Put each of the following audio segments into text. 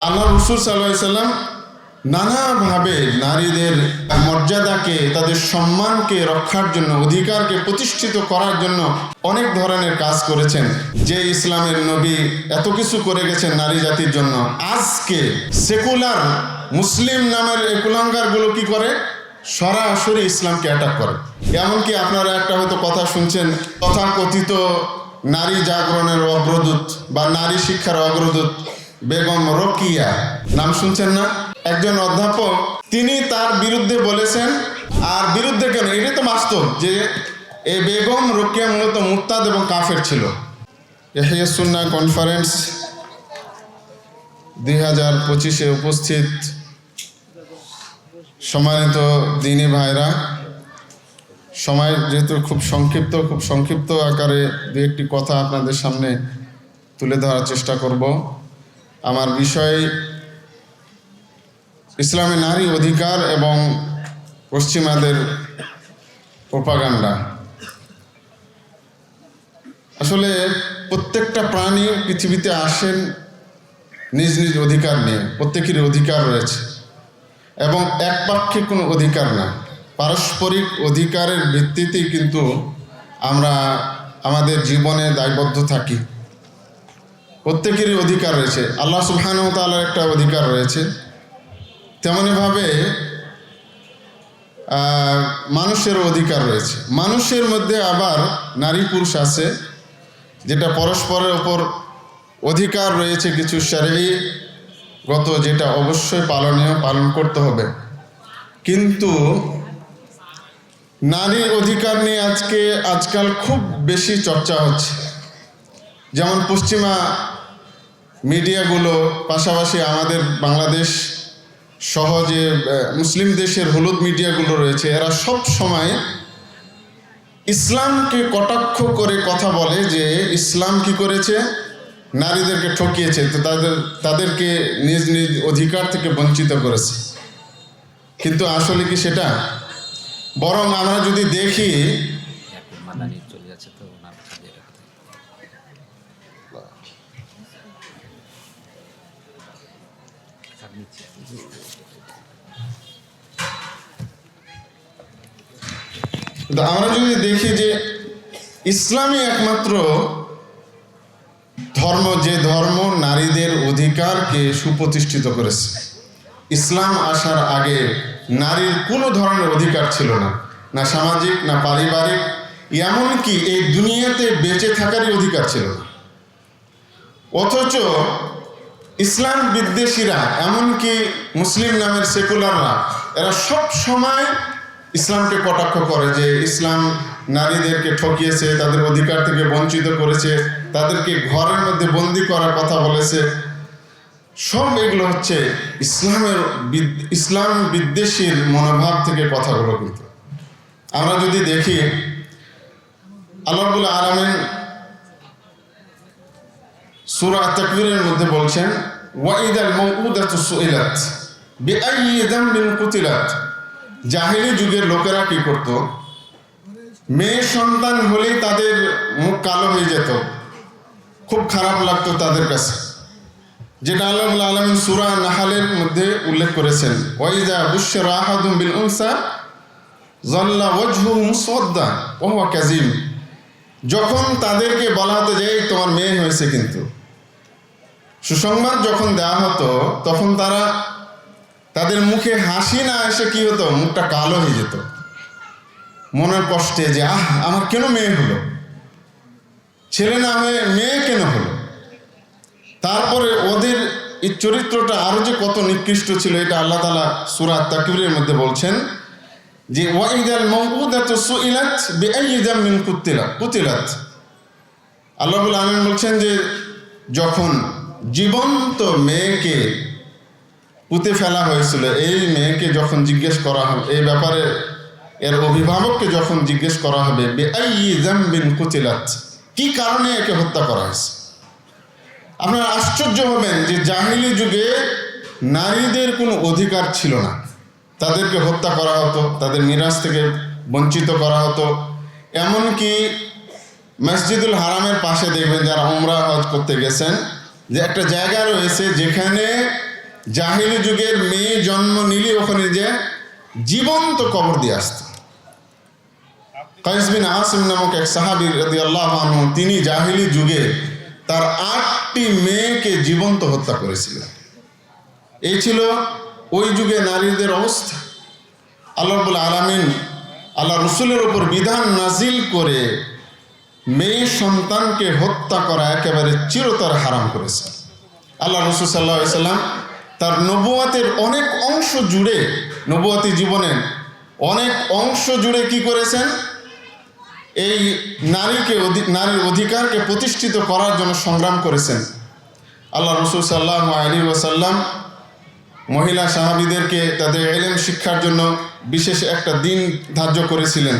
আল্লাহ রসুল সাল্লাম নানাভাবে নারীদের মর্যাদাকে, তাদের সম্মানকে, রক্ষার জন্য, অধিকারকে প্রতিষ্ঠিত করার জন্য অনেক ধরনের কাজ করেছেন। যে ইসলামের নবী এত কিছু করে গেছেন নারী জাতির জন্য। আজকে সেকুলার মুসলিম নামের কুলাঙ্গারগুলো কি করে? সরাসরি ইসলামকে অ্যাটাক করে। এমনকি আপনারা একটা হয়তো কথা শুনছেন, তথাকথিত নারী জাগরণের অগ্রদূত বা নারী শিক্ষার অগ্রদূত। বেগম রকিয়া। নাম শুনছেন না? একজন অধ্যাপক, তিনি তার বিরুদ্ধে বলেছেন, আর বিরুদ্ধে কেন? এটাই তো বাস্তব যে এ বেগম রকিয়া মূলত মুক্তাদ এবং কাফের ছিল। এহিয়াসুন্না কনফারেন্স দুই হাজার পঁচিশে উপস্থিত সম্মানিত দিনী ভাইরা, সময় যেহেতু খুব সংক্ষিপ্ত খুব সংক্ষিপ্ত আকারে দু একটি কথা আপনাদের সামনে তুলে ধরার চেষ্টা করব। আমার বিষয়, ইসলামে নারী অধিকার এবং পশ্চিমাদের প্রোপাগান্ডা। আসলে প্রত্যেকটা প্রাণী পৃথিবীতে আসেন নিজ নিজ অধিকার নিয়ে প্রত্যেকেরই অধিকার রয়েছে। এবং একপাক্ষিক কোনো অধিকার না। পারস্পরিক অধিকারের ভিত্তিতেই কিন্তু আমরা আমাদের জীবনে দায়বদ্ধ থাকি। প্রত্যেকেরই অধিকার রয়েছে। আল্লাহ সুবহানাহু তাআলার একটা অধিকার রয়েছে। তেমনইভাবে আহ, মানুষেরও অধিকার রয়েছে। মানুষের মধ্যে আবার নারী পুরুষ আছে যেটা পরস্পরের ওপর অধিকার রয়েছে কিছু গত যেটা অবশ্যই পালনীয় পালন করতে হবে। কিন্তু নারীর অধিকার নিয়ে আজকে আজকাল খুব বেশি চর্চা হচ্ছে। যেমন পশ্চিমা মিডিয়াগুলো, পাশাপাশি আমাদের বাংলাদেশ সহ যে মুসলিম দেশের হলুদ মিডিয়াগুলো রয়েছে, এরা সব সময় ইসলামকে কটাক্ষ করে কথা বলে যে, ইসলাম কি করেছে? নারীদেরকে ঠকিয়েছে, তো তাদের, তাদেরকে নিজ নিজ অধিকার থেকে বঞ্চিত করেছে। কিন্তু আসলে কি সেটা? বরং আমরা যদি দেখি মাদানি চলে যাচ্ছে তো ওনার কাছে রাখতে স্যার নিচ্ছে কিন্তু আমরা যদি দেখি যে ইসলামই একমাত্র ধর্ম, যে ধর্ম নারীদের অধিকারকে সুপ্রতিষ্ঠিত করেছে। ইসলাম আসার আগে নারীর কোনো ধরনের অধিকার ছিল না। না সামাজিক, না পারিবারিক, এমনকি এই দুনিয়াতে বেঁচে থাকারই অধিকার ছিল না। অথচ ইসলাম বিদ্বেষীরা, এমনকি মুসলিম নামের সেকুলাররা, এরা সব সময় ইসলামকে কটাক্ষ করে যে ইসলাম নারীদেরকে ঠকিয়েছে, তাদের অধিকার থেকে বঞ্চিত করেছে, তাদেরকে ঘরের মধ্যে বন্দি করার কথা বলেছে। সব এগুলো হচ্ছে ইসলামের ইসলাম বিদ্বেষীর মনোভাব থেকে কথাগুলো কিন্তু। আমরা যদি দেখি আল্লাহবুল আলমিন সূরা তাকবীরের মধ্যে বলছেন ওয়াইদাল মাউউদাতু সুইলাত বিআইয়ি যামবিন কুতিলাত। জাহেলি যুগের লোকেরা কি করত? মেয়ে সন্তান হলেই তাদের মুখ কালো হয়ে যেত। খুব খারাপ লাগতো তাদের কাছে। যেটা আল্লাহ আলমিন সুরা নাহালের মধ্যে উল্লেখ করেছেন ওয়াইদা বুশরা আহাদুম বিল উনসা জাল্লা ওয়াজহু মুসওয়াদ্দা ওয়া হুয়া কাযিম। যখন তাদেরকে বলা হতো যে তোমার মেয়ে হয়েছে কিন্তু। সুসংবাদ যখন দেওয়া হতো, তখন তারা তাদের মুখে হাসি না এসে কি হতো? মুখটা কালো হয়ে যেত। মনের কষ্টে যে, আহ, আমার কেন মেয়ে হলো? ছেলে না হয়ে মেয়ে কেন হলো? তারপরে ওদের এই চরিত্রটা আরও যে কত নিকৃষ্ট ছিল, এটা আল্লাহ তালা সুরাত তাকিবের মধ্যে বলছেন যে, ওয়াইদাল মাউউদাতু সুইলাত বিআইয়ি যামবিন কুতিলাত। আল্লাহুল আমিন বলছেন যে, যখন জীবন্ত মেয়েকে পুঁতে ফেলা হয়েছিল। এই মেয়েকে যখন জিজ্ঞেস করা হবে, এই ব্যাপারে এর অভিভাবককে যখন জিজ্ঞেস করা হবে কি কারণে একে হত্যা করা হয়েছে? আপনারা আশ্চর্য হবেন যে জাহিলি যুগে নারীদের কোনো অধিকার ছিল না। তাদেরকে হত্যা করা হতো, তাদের মিরাজ থেকে বঞ্চিত করা হতো। এমনকি মসজিদুল হারামের পাশে দেখবেন যারা উমরা হজ করতে গেছেন, যে একটা জায়গা রয়েছে যেখানে জাহিলি যুগের মেয়ে জন্ম নিলে ওখানে যে জীবন্ত কবর দিয়ে আসত। কাইস বিন আসিম নামক এক সাহাবি রাদিয়াল্লাহু আনহু, তিনি জাহিলি যুগে তার আটটি মেয়েকে জীবন্ত হত্যা করেছিলেন এই ছিল ওই যুগে নারীদের অবস্থা। আল্লাহ রব্বুল আলামিন আল্লাহ রসুলের ওপর বিধান নাজিল করে মেয়ে সন্তানকে হত্যা করা একেবারে চিরতর হারাম করেছে। আল্লাহ রসুল সাল্লাহ সাল্লাম তার নবুয়াতের অনেক অংশ জুড়ে, নবুয়াতি জীবনের অনেক অংশ জুড়ে কি করেছেন? এই নারীকে নারীর অধিকারকে প্রতিষ্ঠিত করার জন্য সংগ্রাম করেছেন। আল্লাহ রসুল সাল্লাহ আলী ওসাল্লাম মহিলা সাহাবিদেরকে তাদের এলেম শিক্ষার জন্য বিশেষ একটা দিন ধার্য করেছিলেন।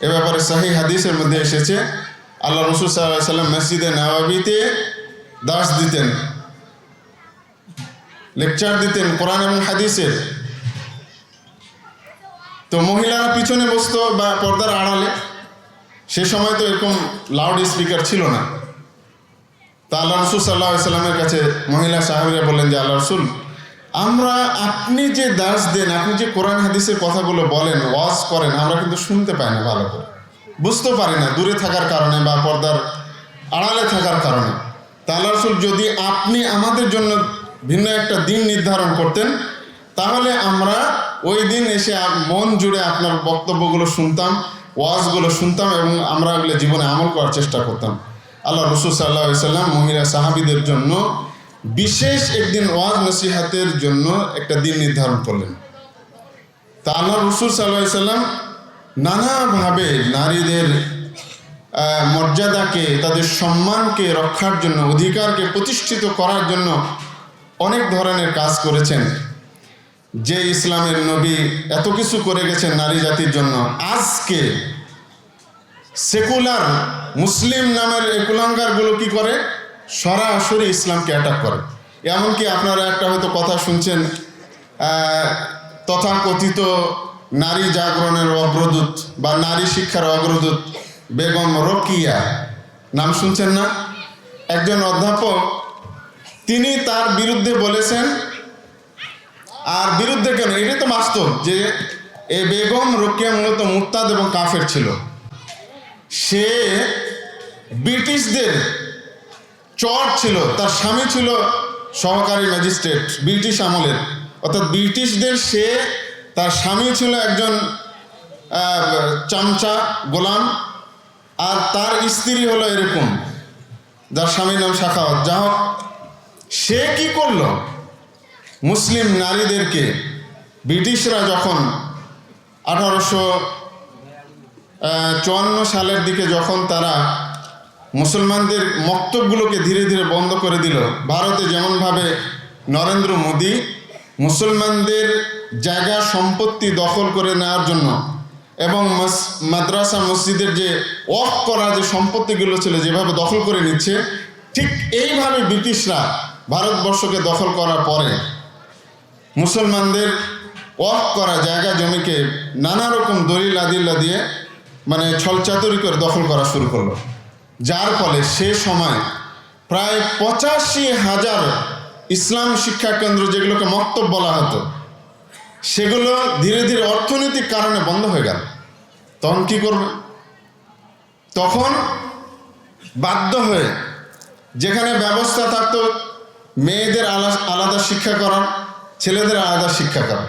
এ ব্যাপারে সাহি হাদিসের মধ্যে এসেছে, আল্লাহ রসুল সাল্লাহ সাল্লাম মসজিদে নবাবিতে দাস দিতেন। লেকচার দিতেন কোরআন এবং হাদিসের। তো মহিলারা পিছনে বসতো বা পর্দার আড়ালে। সে সময় তো এরকম লাউড স্পিকার ছিল না। তা আল্লাহ রসুল সাল্লাহ সাল্লামের কাছে মহিলা সাহাবিরা বললেন যে, আল্লাহ রসুল, আমরা আপনি যে দাস দেন, আপনি যে কোরআন হাদিসের কথাগুলো বলেন, ওয়াজ করেন, আমরা কিন্তু শুনতে পাই না ভালো করে। বুঝতে পারি না দূরে থাকার কারণে বা পর্দার আড়ালে থাকার কারণে। তা আল্লাহ রসুল, যদি আপনি আমাদের জন্য ভিন্ন একটা দিন নির্ধারণ করতেন। তাহলে আমরা ওই দিন এসে মন জুড়ে আপনার বক্তব্যগুলো শুনতাম, ওয়াজগুলো শুনতাম এবং আমরা ওগুলো জীবনে আমল করার চেষ্টা করতাম। আল্লাহ রসুল সাল্লাহ সাল্লাম মহিলা সাহাবিদের জন্য বিশেষ একদিন ওয়াজ নসিহাতের জন্য একটা দিন নির্ধারণ করলেন। তা আল্লাহ রসুল সাল্লাহ সাল্লাম নানাভাবে নারীদের মর্যাদাকে, তাদের সম্মানকে, রক্ষার জন্য, অধিকারকে প্রতিষ্ঠিত করার জন্য অনেক ধরনের কাজ করেছেন। যে ইসলামের নবী এত কিছু করে গেছেন নারী জাতির জন্য। আজকে সেকুলার মুসলিম নামের কুলাঙ্গারগুলো কি করে? সরাসরি ইসলামকে অ্যাটাক করে। এমনকি আপনারা একটা হয়তো কথা শুনছেন আহ, তথাকথিত নারী জাগরণের অগ্রদূত বা নারী শিক্ষার অগ্রদূত বেগম রকিয়া। নাম শুনছেন না? একজন অধ্যাপক তিনি তার বিরুদ্ধে বলেছেন, আর বিরুদ্ধে কেন? এটা তো বাস্তব যে এ বেগম রকিয়া মূলত মুরতাদ এবং কাফের ছিল। সে ব্রিটিশদের চর ছিল, তার স্বামী ছিল সহকারী ম্যাজিস্ট্রেট ব্রিটিশ আমলের। অর্থাৎ ব্রিটিশদের সে, তার স্বামী ছিল একজন চামচা গোলাম, আর তার স্ত্রী হলো এরকম, যার স্বামীর নাম শাখাওয়াত। যা হোক সে কি করল? মুসলিম নারীদেরকে ব্রিটিশরা যখন আঠারোশো চুয়ান্ন সালের দিকে যখন তারা মুসলমানদের মক্তবগুলোকে ধীরে ধীরে বন্ধ করে দিল, ভারতে যেমনভাবে নরেন্দ্র মোদী মুসলমানদের জায়গা সম্পত্তি দখল করে নেওয়ার জন্য এবং মাদ্রাসা মসজিদের যে অফ করা যে সম্পত্তিগুলো ছিল যেভাবে দখল করে নিচ্ছে, ঠিক এইভাবে ব্রিটিশরা ভারতবর্ষকে দখল করার পরে মুসলমানদের অফ করা জায়গা জমিকে নানা রকম দলিল আদিল্লা দিয়ে মানে ছলচাতুরি করে দখল করা শুরু করল। যার ফলে সে সময় প্রায় পঁচাশি হাজার ইসলাম শিক্ষা কেন্দ্র যেগুলোকে মক্তব বলা হতো, সেগুলো ধীরে ধীরে অর্থনৈতিক কারণে বন্ধ হয়ে গেল। তখন কি করবে? তখন বাধ্য হয়ে যেখানে ব্যবস্থা থাকতো মেয়েদের আলা- আলাদা শিক্ষা করার ছেলেদের আলাদা শিক্ষা করার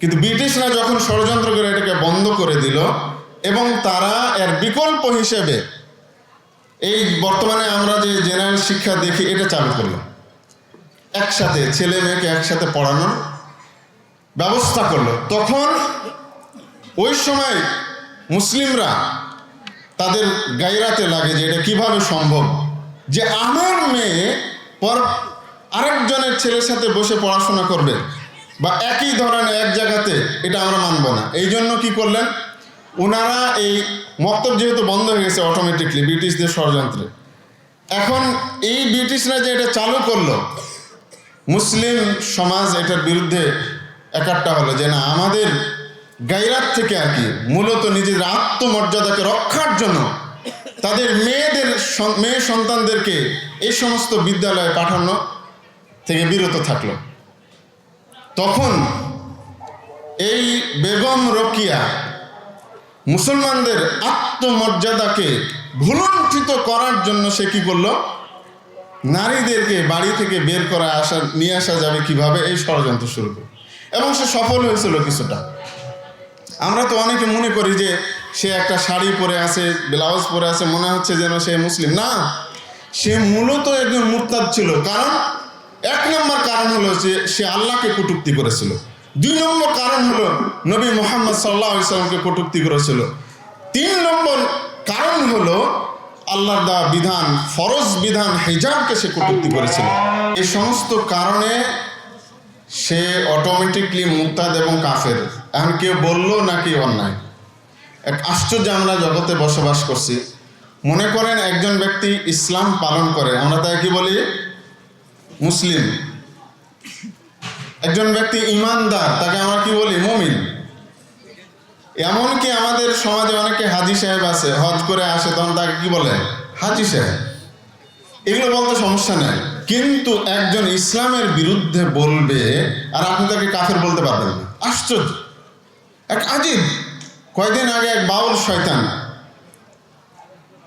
কিন্তু ব্রিটিশরা যখন ষড়যন্ত্র করে এটাকে বন্ধ করে দিল, এবং তারা এর বিকল্প হিসেবে এই বর্তমানে আমরা যে জেনারেল শিক্ষা দেখি, এটা চালু করল একসাথে ছেলে মেয়েকে একসাথে পড়ানোর ব্যবস্থা করল। তখন ওই সময় মুসলিমরা তাদের গাইরাতে লাগে যে এটা কীভাবে সম্ভব? যে আমার মেয়ে পর আরেকজনের ছেলের সাথে বসে পড়াশোনা করবে বা একই ধরনের এক জায়গাতে, এটা আমরা মানব না। এই জন্য কী করলেন? ওনারা এই মক্তব যেহেতু বন্ধ হয়ে গেছে অটোমেটিকলি ব্রিটিশদের ষড়যন্ত্রে। এখন এই ব্রিটিশরা যে এটা চালু করল, মুসলিম সমাজ এটার বিরুদ্ধে একাট্টা হলো যে, না, আমাদের গাইরাত থেকে আর কি, মূলত নিজেদের আত্মমর্যাদাকে রক্ষার জন্য তাদের মেয়েদের মেয়ে সন্তানদেরকে এই সমস্ত বিদ্যালয়ে পাঠানো থেকে বিরত থাকল। তখন এই বেগম রকিয়া মুসলমানদের আত্মমর্যাদাকে ভুলুণ্ঠিত করার জন্য সে কি করল? নারীদেরকে বাড়ি থেকে বের করা, আসা, নিয়ে আসা যাবে কীভাবে? এই ষড়যন্ত্র শুরু করে এবং সে সফল হয়েছিল কিছুটা। আমরা তো অনেকে মনে করি যে সে একটা শাড়ি পরে আছে, ব্লাউজ পরে আছে, মনে হচ্ছে যেন সে মুসলিম। না, সে মূলত একজন মুরতাদ ছিল। কারণ এক নম্বর কারণ হলো যে সে আল্লাহকে কটুক্তি করেছিল। দুই নম্বর কারণ হলো নবী মোহাম্মদ সাল্লাহ ইসলামকে কটুক্তি করেছিল। তিন নম্বর কারণ হলো আল্লাহর দেওয়া বিধান, ফরজ বিধান, হেজাবকে সে কটুক্তি করেছিল। এই সমস্ত কারণে সে অটোমেটিকলি মুক্তাদ এবং কাফের। এখন কেউ বলল নাকি অন্যায়? এক আশ্চর্য আমরা জগতে বসবাস করছি। মনে করেন একজন ব্যক্তি ইসলাম পালন করে, আমরা তাকে কি বলি? মুসলিম। একজন ব্যক্তি ইমানদার, তাকে আমরা কি বলি? মুমিন। এমনকি আমাদের সমাজে অনেকে হাজি সাহেব আছে, হজ করে আসে, তখন তাকে কি বলে? হাজি সাহেব। এগুলো বলতে সমস্যা নেই। কিন্তু একজন ইসলামের বিরুদ্ধে বলবে, আর আপনি তাকে কাফের বলতে পারবেন আশ্চর্য। এক আজিব কয়দিন আগে এক বাউল শয়তান।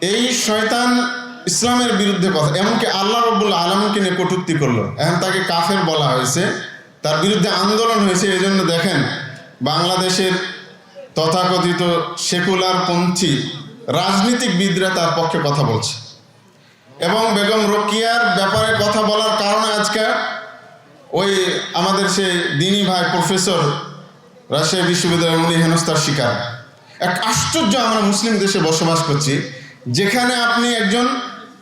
এই শয়তান ইসলামের বিরুদ্ধে কথা, এমনকি আল্লাহ রব্বুল আলমকে নিয়ে কটুক্তি করল। এখন তাকে কাফের বলা হয়েছে, তার বিরুদ্ধে আন্দোলন হয়েছে এই জন্য দেখেন বাংলাদেশের তথাকথিত সেকুলার পন্থী রাজনীতিকবিদরা তার পক্ষে কথা বলছে। এবং বেগম রোকিয়ার ব্যাপারে কথা বলার কারণে আজকে ওই আমাদের সেই দিনী ভাই প্রফেসর রাজশাহী বিশ্ববিদ্যালয়ের উনি হেনস্থার শিকার। এক আশ্চর্য আমরা মুসলিম দেশে বসবাস করছি, যেখানে আপনি একজন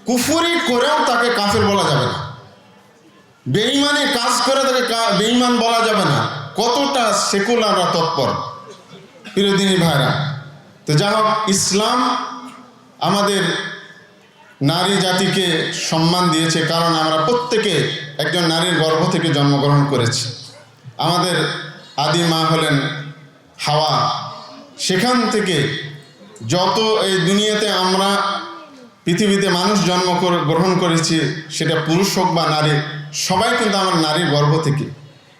কুফুরি করেও তাকে কাফের বলা যাবে না। বেঈমানে কাজ করে তাকে বেঈমান বলা যাবে না। কতটা সেকুলাররা তৎপর, প্রিয়দিনী ভাইরা। তো যা হোক, ইসলাম আমাদের নারী জাতিকে সম্মান দিয়েছে কারণ আমরা প্রত্যেকে একজন নারীর গর্ভ থেকে জন্মগ্রহণ করেছি। আমাদের আদি মা হলেন হাওয়া। সেখান থেকে যত এই দুনিয়াতে আমরা পৃথিবীতে মানুষ জন্ম কর- গ্রহণ করেছি, সেটা পুরুষ হোক বা নারী, সবাই কিন্তু আমার নারীর গর্ভ থেকে।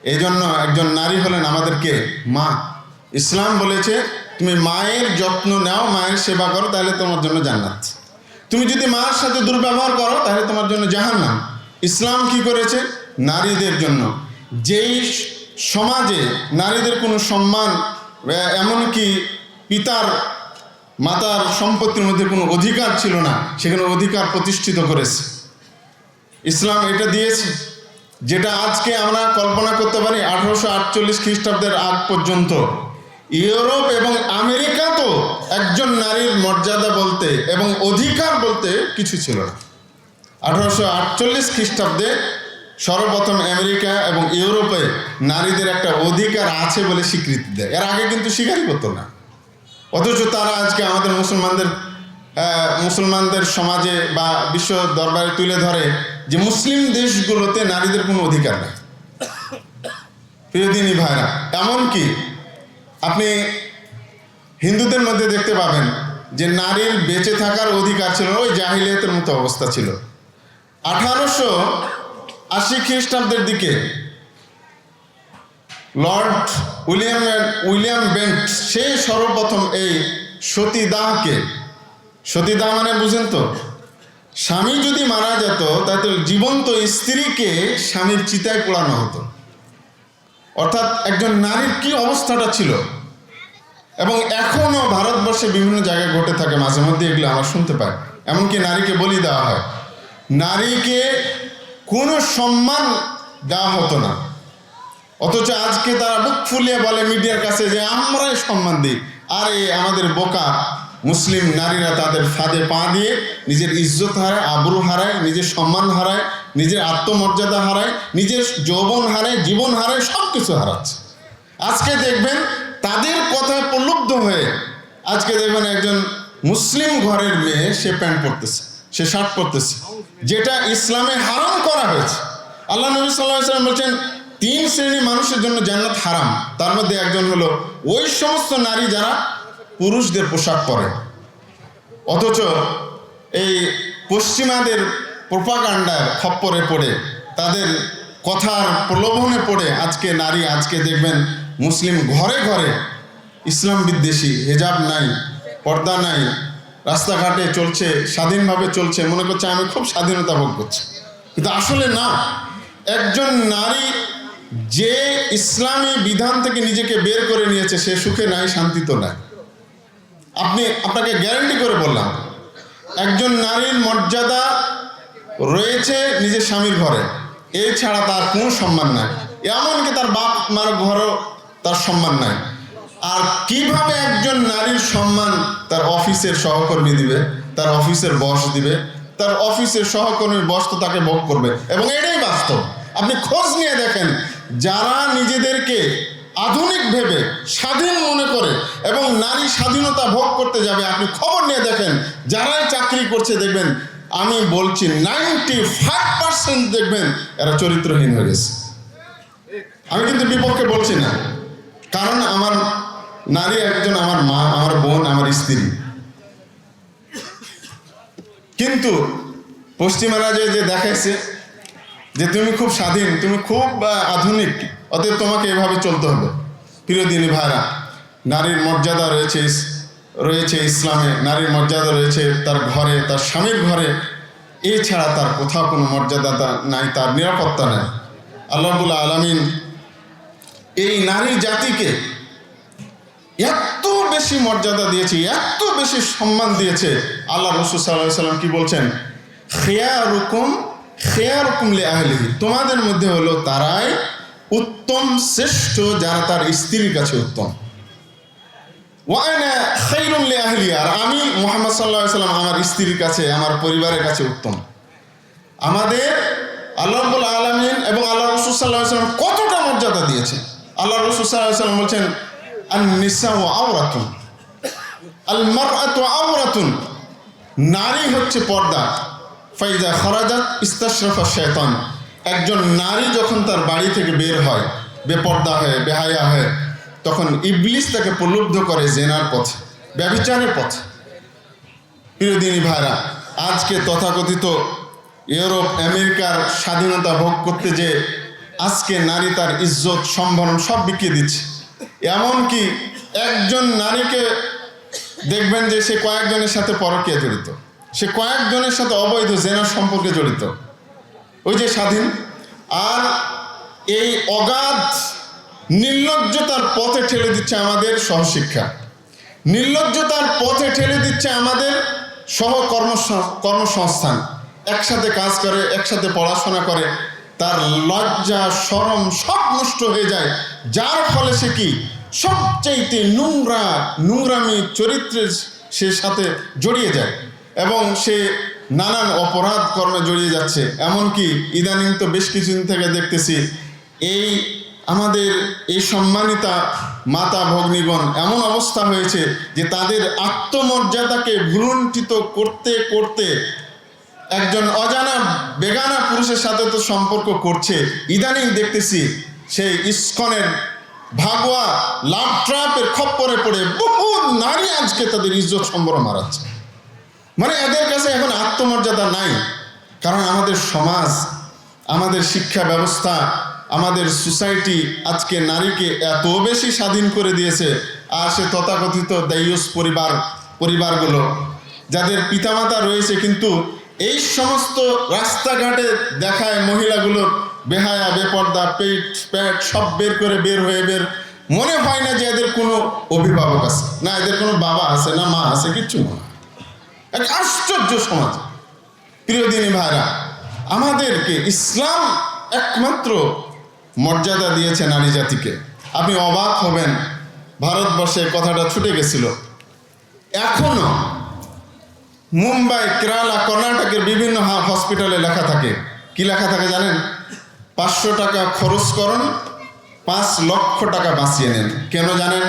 এই জন্য একজন নারী হলেন আমাদেরকে মা। ইসলাম বলেছে, তুমি মায়ের যত্ন নাও, মায়ের সেবা করো, তাহলে তোমার জন্য জান্নাত। তুমি যদি মার সাথে দুর্ব্যবহার করো, তাহলে তোমার জন্য জাহান্নাম। ইসলাম কি করেছে? নারীদের জন্য। যেই সমাজে নারীদের কোনো সম্মান এমনকি পিতার মাতার সম্পত্তির মধ্যে কোনো অধিকার ছিল না, সেখানে অধিকার প্রতিষ্ঠিত করেছে। ইসলাম এটা দিয়েছে, যেটা আজকে আমরা কল্পনা করতে পারি আঠারোশো আটচল্লিশ খ্রিস্টাব্দের আগ পর্যন্ত। ইউরোপ এবং আমেরিকা তো একজন নারীর মর্যাদা বলতে এবং অধিকার বলতে কিছু ছিল না। আঠারোশো আটচল্লিশ খ্রিস্টাব্দে সর্বপ্রথম আমেরিকা এবং ইউরোপে নারীদের একটা অধিকার আছে বলে স্বীকৃতি দেয়। এর আগে কিন্তু স্বীকারই করতো না। অথচ তারা আজকে আমাদের মুসলমানদের মুসলমানদের সমাজে বা বিশ্ব দরবারে তুলে ধরে যে মুসলিম দেশগুলোতে নারীদের কোনো অধিকার নেই। প্রিয়দিনী ভাইরা এমনকি আপনি হিন্দুদের মধ্যে দেখতে পাবেন যে নারীর বেঁচে থাকার অধিকার ছিল ওই জাহিলিয়াতের মতো অবস্থা ছিল। আঠারোশো আশি খ্রিস্টাব্দের দিকে লর্ড উইলিয়াম উইলিয়াম বেন্ট, সে সর্বপ্রথম এই সতীদাহকে, সতীদাহ মানে বুঝেন তো, স্বামী যদি মারা যেত তাতে জীবন্ত স্ত্রীকে স্বামীর চিতায় পোড়ানো হতো। অর্থাৎ একজন নারীর কি অবস্থাটা ছিল? এবং এখনও ভারতবর্ষে বিভিন্ন জায়গায় ঘটে থাকে, মাঝে মধ্যে এগুলো আমরা শুনতে পাই। এমনকি নারীকে বলি দেওয়া হয়। নারীকে কোনো সম্মান দেওয়া হতো না। অথচ আজকে তারা বুক ফুলিয়ে বলে মিডিয়ার কাছে যে, আমরাই সম্মান দিই। আর, আমাদের বোকা মুসলিম নারীরা তাদের ফাঁদে পা দিয়ে নিজের ইজ্জত হারায়, আবরু হারায়, নিজের সম্মান হারায়, নিজের আত্মমর্যাদা হারায়, নিজের যৌবন হারায়, জীবন হারায় সব কিছু হারাচ্ছে। আজকে দেখবেন তাদের কথায় প্রলুব্ধ হয়ে আজকে দেখবেন একজন মুসলিম ঘরের মেয়ে, সে প্যান্ট পরতেছে, সে শার্ট পরতেছে, যেটা ইসলামে হারাম করা হয়েছে। আল্লাহ নবী সাল্লাহ ইসলাম বলছেন তিন শ্রেণির মানুষের জন্য জান্নাত হারাম। তার মধ্যে একজন হলো ওই সমস্ত নারী যারা পুরুষদের পোশাক পরে। অথচ এই পশ্চিমাদের প্রোপাগান্ডার খপ্পরে পড়ে, তাদের কথার প্রলোভনে পড়ে আজকে নারী, আজকে দেখবেন মুসলিম ঘরে ঘরে ইসলাম বিদ্বেষী, হেজাব নাই, পর্দা নাই, রাস্তাঘাটে চলছে, স্বাধীনভাবে চলছে, মনে করছে আমি খুব স্বাধীনতা ভোগ করছি। কিন্তু আসলে না, একজন নারী যে ইসলামী বিধান থেকে নিজেকে বের করে নিয়েছে, সে সুখে নাই শান্তি তো নাই। আপনি, আপনাকে গ্যারান্টি করে বললাম, একজন নারীর মর্যাদা রয়েছে নিজের স্বামীর ঘরে, এছাড়া তার কোনো সম্মান নাই। এমনকি তার বাপ, মার ঘরও তার সম্মান নাই। আর কীভাবে একজন নারীর সম্মান তার অফিসের সহকর্মী দিবে, তার অফিসের বস দিবে, তার অফিসের সহকর্মীর বস তো তাকে ভোগ করবে? এবং এটাই বাস্তব। আপনি খোঁজ নিয়ে দেখেন যারা নিজেদেরকে আধুনিক ভেবে স্বাধীন মনে করে এবং নারী স্বাধীনতা ভোগ করতে যাবে, আপনি খবর নিয়ে দেখেন, যারাই চাকরি করছে দেখবেন, আমি বলছি নাইনটি ফাইভ পার্সেন্ট দেখবেন এরা চরিত্রহীন হয়ে গেছে। আমি কিন্তু বিপক্ষে বলছি না। কারণ আমার নারী একজন আমার মা, আমার বোন, আমার স্ত্রী। কিন্তু পশ্চিমারা যে দেখাইছে যে তুমি খুব স্বাধীন, তুমি খুব আধুনিক, অতএব তোমাকে এভাবে চলতে হবে। প্রিয় দিনী ভাইরা, নারীর মর্যাদা রয়েছে রয়েছে ইসলামে, নারীর মর্যাদা রয়েছে তার ঘরে, তার স্বামীর ঘরে। এছাড়া তার কোথাও কোনো মর্যাদা তা- নাই, তার নিরাপত্তা নেই। আল্লাহবুল্লাহ আলমিন এই নারী জাতিকে এত বেশি মর্যাদা দিয়েছে, এত বেশি সম্মান দিয়েছে। আল্লাহ রসুল সাল্লাহ সাল্লাম কি বলছেন? খেয়া রুকুম খেয়া রুকুম লে আহলিহি তোমাদের মধ্যে হলো তারাই উত্তম, শ্রেষ্ঠ, যারা তার স্ত্রীর কাছে উত্তম। আহলি আর আমি মোহাম্মদ সাল্লাহ সাল্লাম আমার স্ত্রীর কাছে, আমার পরিবারের কাছে উত্তম। আমাদের আল্লাহ রব্বুল আলমিন এবং আল্লাহ রসুল সাল্লাহ সাল্লাম কতটা মর্যাদা দিয়েছে আল্লাহ রসুল সাল্লাহ সাল্লাম বলছেন আন নিসা ও আওরাতুন আল মারআত আওরাতুন। নারী হচ্ছে পর্দা ফাইজা খরাজাত ইস্তাশরাফা শয়তান একজন নারী যখন তার বাড়ি থেকে বের হয়, বেপর্দা হয়ে, বেহায়া হয়ে, তখন ইবলিস তাকে প্রলুব্ধ করে জেনার পথে, ব্যভিচারের পথে। প্রিয়দিনী ভাইরা, আজকে তথাকথিত ইউরোপ, আমেরিকার স্বাধীনতা ভোগ করতে যে আজকে নারী তার ইজ্জত সম্ভরণ সব বিকিয়ে দিচ্ছে। এমনকি একজন নারীকে দেখবেন যে সে কয়েকজনের সাথে পরকীয়া জড়িত। সে কয়েকজনের সাথে অবৈধ জেনার সম্পর্কে জড়িত। ওই যে স্বাধীন, আর এই অগাধ নির্লজ্জতার পথে ঠেলে দিচ্ছে আমাদের সহশিক্ষা। নির্লজ্জতার পথে ঠেলে দিচ্ছে আমাদের সহকর্ম কর্মসংস্থান। একসাথে কাজ করে, একসাথে পড়াশোনা করে, তার লজ্জা, সরম সব নষ্ট হয়ে যায়। যার ফলে সে কি? সবচাইতে নোংরা, নোংরামি চরিত্রের সে সাথে জড়িয়ে যায়। এবং সে নানান অপরাধ কর্মে জড়িয়ে যাচ্ছে। এমনকি ইদানিং তো বেশ কিছুদিন থেকে দেখতেছি, এই আমাদের এই সম্মানিতা মাতা ভগ্নীগণ এমন অবস্থা হয়েছে যে তাদের আত্মমর্যাদাকে ভুলুণ্ঠিত করতে করতে একজন অজানা বেগানা পুরুষের সাথে তো সম্পর্ক করছে। ইদানিং দেখতেছি সেই ইস্কনের ভাগোয়া লাভ ট্রাপের খপ্পরে পড়ে বহু নারী আজকে তাদের ইজ্জত সম্বরণ মারাচ্ছে মানে এদের কাছে এখন আত্মমর্যাদা নাই। কারণ আমাদের সমাজ, আমাদের শিক্ষা ব্যবস্থা, আমাদের সোসাইটি আজকে নারীকে এত বেশি স্বাধীন করে দিয়েছে। আর সে তথাকথিত দায়ুস পরিবার, পরিবারগুলো, যাদের পিতামাতা রয়েছে কিন্তু এই সমস্ত রাস্তাঘাটে দেখায় মহিলাগুলো বেহায়া, বেপর্দা, পেট প্যাট সব বের করে বের হয়ে বের। মনে হয় না যে এদের কোনো অভিভাবক আছে, না এদের কোনো বাবা আছে, না মা আছে, কিচ্ছু না। এক আশ্চর্য সমাজ। প্রিয় দিনী ভাইরা, আমাদেরকে ইসলাম একমাত্র মর্যাদা দিয়েছে নারী জাতিকে। আপনি অবাক হবেন, ভারতবর্ষে কথাটা ছুটে গেছিল। এখনও মুম্বাই, কেরালা, কর্ণাটকের বিভিন্ন হসপিটালে লেখা থাকে। কি লেখা থাকে জানেন? পাঁচশো টাকা খরচ করুন, পাঁচ লক্ষ টাকা বাঁচিয়ে নেন। কেন জানেন?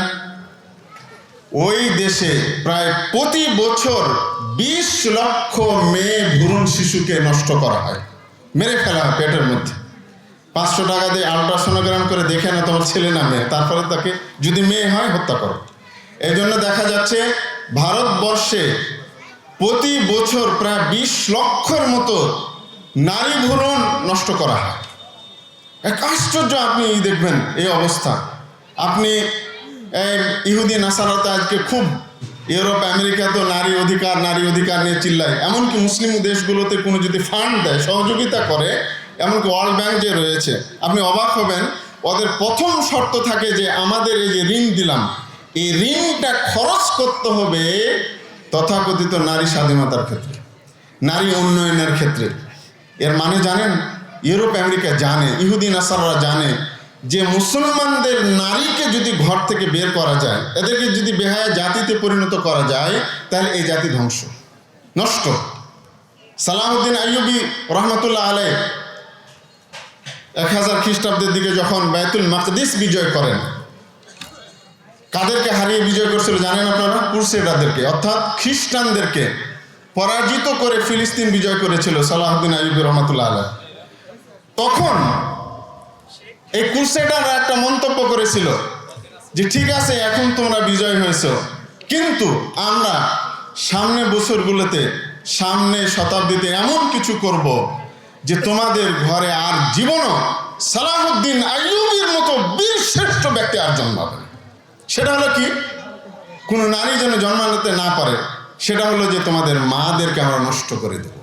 ওই দেশে প্রায় প্রতি বছর বিশ লক্ষ মেয়ে ভ্রূণ শিশুকে নষ্ট করা হয়। মেরে ফেলা হয় পেটের মধ্যে। পাঁচশো টাকা দিয়ে আলট্রাসোনোগ্রাম করে দেখে না তোমার ছেলে না মেয়ে। তারপরে তাকে যদি মেয়ে হয়, হত্যা করো। এই জন্য দেখা যাচ্ছে ভারতবর্ষে প্রতি বছর প্রায় বিশ লক্ষের মতো নারী ভ্রূণ নষ্ট করা হয়। এক আশ্চর্য আপনি দেখবেন এই অবস্থা। আপনি ইহুদি নাসারাতে আজকে খুব ইউরোপ, আমেরিকা তো নারী অধিকার নারী অধিকার নিয়ে চিল্লায়। এমনকি মুসলিম দেশগুলোতে কোনো যদি ফান্ড দেয়, সহযোগিতা করে, এমনকি ওয়ার্ল্ড ব্যাংক যে রয়েছে, আপনি অবাক হবেন, ওদের প্রথম শর্ত থাকে যে আমাদের এই যে ঋণ দিলাম, এই ঋণটা খরচ করতে হবে তথাকথিত নারী স্বাধীনতার ক্ষেত্রে, নারী উন্নয়নের ক্ষেত্রে। এর মানে জানেন, ইউরোপ, আমেরিকা জানে, ইহুদি, নাসাররা জানে যে মুসলমানদের নারীকে যদি ঘর থেকে বের করা যায়, এদেরকে যদি বেহায়া জাতিতে পরিণত করা যায়, তাহলে এই জাতি ধ্বংস, নষ্ট। সালাহুদ্দিন আইয়ুবি রহমতুল্লাহ আলে এক হাজার খ্রিস্টাব্দের দিকে যখন বাইতুল মাকদিস বিজয় করেন, কাদেরকে হারিয়ে বিজয় করছিল জানেন আপনারা? কুরসেডারদেরকে অর্থাৎ খ্রিস্টানদেরকে পরাজিত করে ফিলিস্তিন বিজয় করেছিল সালাহুদ্দিন আইবুর রহমতুল্লাহ আলাহ তখন এই কুরসেডাররা একটা মন্তব্য করেছিল যে, ঠিক আছে, এখন তোমরা বিজয় হয়েছ। কিন্তু আমরা সামনে বছরগুলোতে, সামনে শতাব্দীতে এমন কিছু করব যে, তোমাদের ঘরে আর জীবনও সালাহুদ্দিন আইয়ুবির মতো বীর শ্রেষ্ঠ ব্যক্তি আর জন্মাবে সেটা হলো কি? কোনো নারী যেন জন্মাতে না পারে, সেটা হলো যে, তোমাদের মাদেরকে আমরা নষ্ট করে দেব,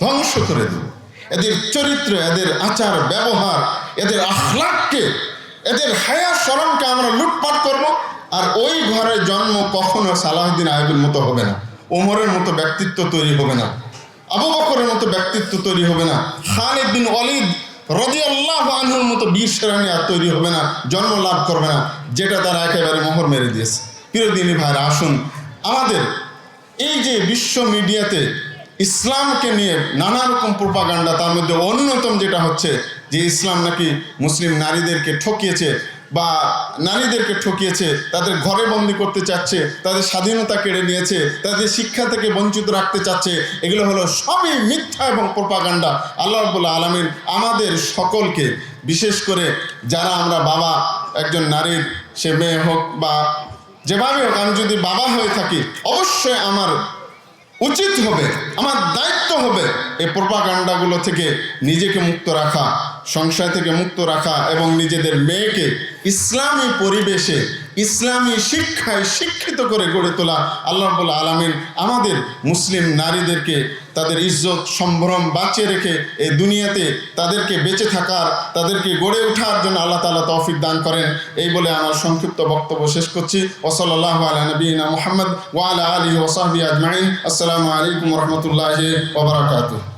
ধ্বংস করে দেব। এদের চরিত্র, এদের আচার, ব্যবহার, এদের আখলাককে, এদের হায়া স্মরণকে আমরা লুটপাট করব আর ওই ঘরে জন্ম কখনো সালাহদ্দিন আয়বের মতো হবে না। ওমরের মতো ব্যক্তিত্ব তৈরি হবে না। আবু বকরের মতো ব্যক্তিত্ব তৈরি হবে না। খালিদ বিন অলিদ রদি আল্লাহ আনহুর মতো বীর সেরানি আর তৈরি হবে না, জন্ম লাভ করবে না, যেটা তারা একেবারে মোহর মেরে দিয়েছে। প্রিয় দিনী ভাইরা, আসুন, আমাদের এই যে বিশ্ব মিডিয়াতে ইসলামকে নিয়ে নানা রকম প্রোপাগান্ডা তার মধ্যে অন্যতম যেটা হচ্ছে যে ইসলাম নাকি মুসলিম নারীদেরকে ঠকিয়েছে বা নারীদেরকে ঠকিয়েছে, তাদের ঘরে বন্দি করতে চাচ্ছে, তাদের স্বাধীনতা কেড়ে নিয়েছে, তাদের শিক্ষা থেকে বঞ্চিত রাখতে চাচ্ছে, এগুলো হলো সবই মিথ্যা এবং প্রোপাগান্ডা আল্লাহ রবুল্লা আলমিন আমাদের সকলকে, বিশেষ করে যারা আমরা বাবা, একজন নারীর, সে মেয়ে হোক বা যেভাবে হোক, আমি যদি বাবা হয়ে থাকি, অবশ্যই আমার উচিত হবে আমার দায়িত্ব হবে এই প্রপাগান্ডাগুলো থেকে নিজেকে মুক্ত রাখা। সংশয় থেকে মুক্ত রাখা এবং নিজেদের মেয়েকে ইসলামী পরিবেশে, ইসলামী শিক্ষায় শিক্ষিত করে গড়ে তোলা আল্লাহ রবুল্লা আলমিন আমাদের মুসলিম নারীদেরকে, তাদের ইজ্জত, সম্ভ্রম বাঁচিয়ে রেখে এই দুনিয়াতে তাদেরকে বেঁচে থাকার, তাদেরকে গড়ে ওঠার জন্য আল্লাহ তালা তৌফিক দান করেন। এই বলে আমার সংক্ষিপ্ত বক্তব্য শেষ করছি। ওসলাল্লাহ আলা নবীনা মোহাম্মদ ওয়ালা আলী ওসাহবি আজমাইন। আসসালামু আলাইকুম রহমতুল্লাহ ওবরাকাতুহ